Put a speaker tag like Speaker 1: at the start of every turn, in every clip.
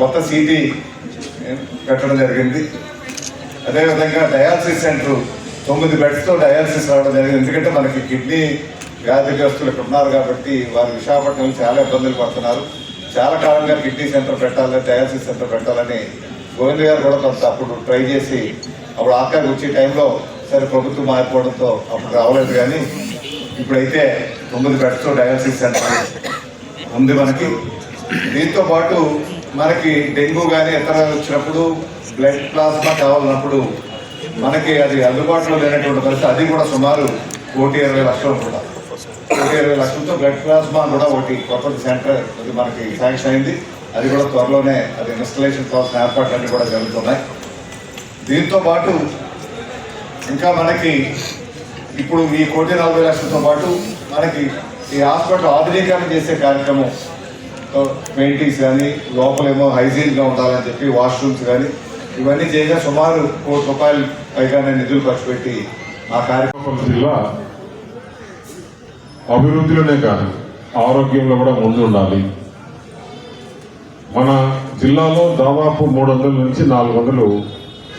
Speaker 1: కొత్త సీటీ పెట్టడం జరిగింది. అదేవిధంగా డయాలసిస్ సెంటర్ తొమ్మిది బెడ్స్తో డయాలసిస్ రావడం జరిగింది. ఎందుకంటే మనకి కిడ్నీ వ్యాధిగ్రస్తులు ఇక్కడ ఉన్నారు కాబట్టి వారు విశాఖపట్నంలో చాలా ఇబ్బందులు పడుతున్నారు. చాలా కాలంగా కిడ్నీ సెంటర్ పెట్టాలని డయాలసిస్ సెంటర్ పెట్టాలని గోవింద గారు కూడా కొంత అప్పుడు ట్రై చేసి అప్పుడు ఆఖరికి వచ్చే టైంలో సరే ప్రభుత్వం మారిపోవడంతో అప్పుడు రావలేదు కానీ ఇప్పుడైతే తొమ్మిది బెడ్స్తో డయాలసిస్ సెంటర్ ఉంది మనకి. దీంతో పాటు మనకి డెంగ్యూ కానీ ఇతర వచ్చినప్పుడు బ్లడ్ ప్లాస్మా కావాలన్నప్పుడు మనకి అది అందుబాటులో లేనటువంటి పరిస్థితి. అది కూడా సుమారు కోటి ఇరవై లక్షలు కూడా కోటి ఇరవై లక్షలతో బ్లడ్ ప్లాస్మా కూడా ఒకటి కొత్త సెంటర్ అది మనకి శాంక్షన్ అయింది. అది కూడా త్వరలోనే అది ఇన్స్టలేషన్ కావాల్సిన ఏర్పాట్లన్నీ కూడా జరుగుతున్నాయి. దీంతో పాటు ఇంకా మనకి ఇప్పుడు ఈ కోటి నలభై లక్షలతో పాటు మనకి ఈ హాస్పిటల్ ఆధునీకరణ చేసే కార్యక్రమం పెయింటింగ్స్ కానీ లోపలేమో హైజీన్గా ఉండాలని చెప్పి వాష్రూమ్స్ కానీ ఇవన్నీ చేయగా సుమారు కోటి రూపాయలు పైగానే నిధులు ఖర్చు పెట్టి ఆ కార్యక్రమం
Speaker 2: జిల్లా అభివృద్ధిలోనే కాదు ఆరోగ్యంలో కూడా ముందు ఉండాలి మన జిల్లాలో దాదాపు మూడు వందల నుంచి నాలుగు వందలు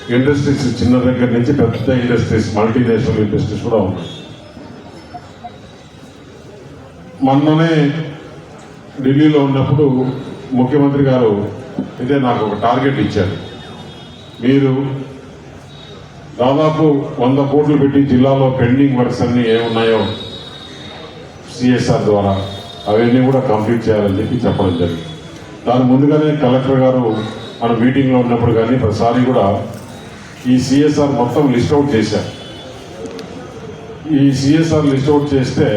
Speaker 2: ఇండస్ట్రీస్ చిన్న దగ్గర నుంచి పెద్ద ఇండస్ట్రీస్ మల్టీనేషనల్ ఇండస్ట్రీస్ కూడా ఉన్నాయి. మొన్ననే ఢిల్లీలో ఉన్నప్పుడు ముఖ్యమంత్రి గారు ఇదే నాకు ఒక టార్గెట్ ఇచ్చారు. మీరు దాదాపు వంద కోట్లు పెట్టి జిల్లాలో పెండింగ్ వర్క్స్ అన్ని ఏమున్నాయో సిఎస్ఆర్ ద్వారా అవన్నీ కూడా కంప్లీట్ చేయాలని చెప్పి చెప్పడం జరిగింది. దాని ముందుగానే కలెక్టర్ గారు మన మీటింగ్లో ఉన్నప్పుడు కానీ ప్రతిసారి కూడా ఈ సిఎస్ఆర్ మొత్తం లిస్ట్ అవుట్ చేశారు. ఈ సిఎస్ఆర్ లిస్ట్ అవుట్ చేస్తే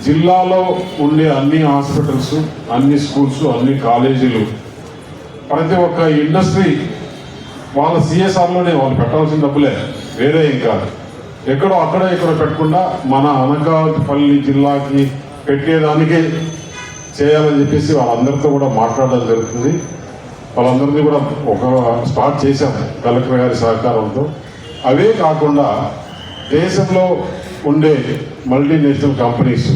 Speaker 2: జిల్లాలో ఉండే అన్ని హాస్పిటల్స్ అన్ని స్కూల్స్ అన్ని కాలేజీలు ప్రతి ఒక్క ఇండస్ట్రీ వాళ్ళ సిఎస్ఆర్లోనే వాళ్ళు పెట్టాల్సిన డబ్బులే వేరే ఇంకా ఎక్కడో అక్కడ ఇక్కడ పెట్టకుండా మన అనకాపల్లి జిల్లాకి పెట్టేదానికే చేయాలని చెప్పేసి వాళ్ళందరితో కూడా మాట్లాడడం జరుగుతుంది. వాళ్ళందరినీ కూడా ఒక స్టార్ట్ చేశాం కలెక్టర్ గారి సహకారంతో. అవే కాకుండా దేశంలో ఉండే మల్టీనేషనల్ కంపెనీస్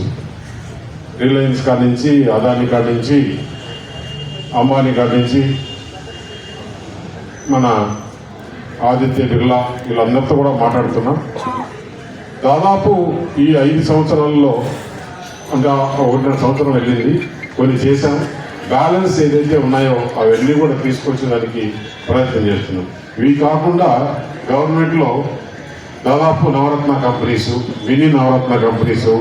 Speaker 2: రిలయన్స్ కాడ నుంచి అదాని కాడ నుంచి అంబానీ కాడ నుంచి మన ఆదిత్య బిర్లా వీళ్ళందరితో కూడా మాట్లాడుతున్నాం. దాదాపు ఈ ఐదు సంవత్సరాల్లో ఇంకా ఒకటిన్నర సంవత్సరం వెళ్ళింది కొన్ని చేశాం. బ్యాలెన్స్ ఏదైతే ఉన్నాయో అవన్నీ కూడా తీసుకొచ్చేదానికి ప్రయత్నం చేస్తున్నాం. ఇవి కాకుండా గవర్నమెంట్లో దాదాపు Navratna companies mini Navratna companies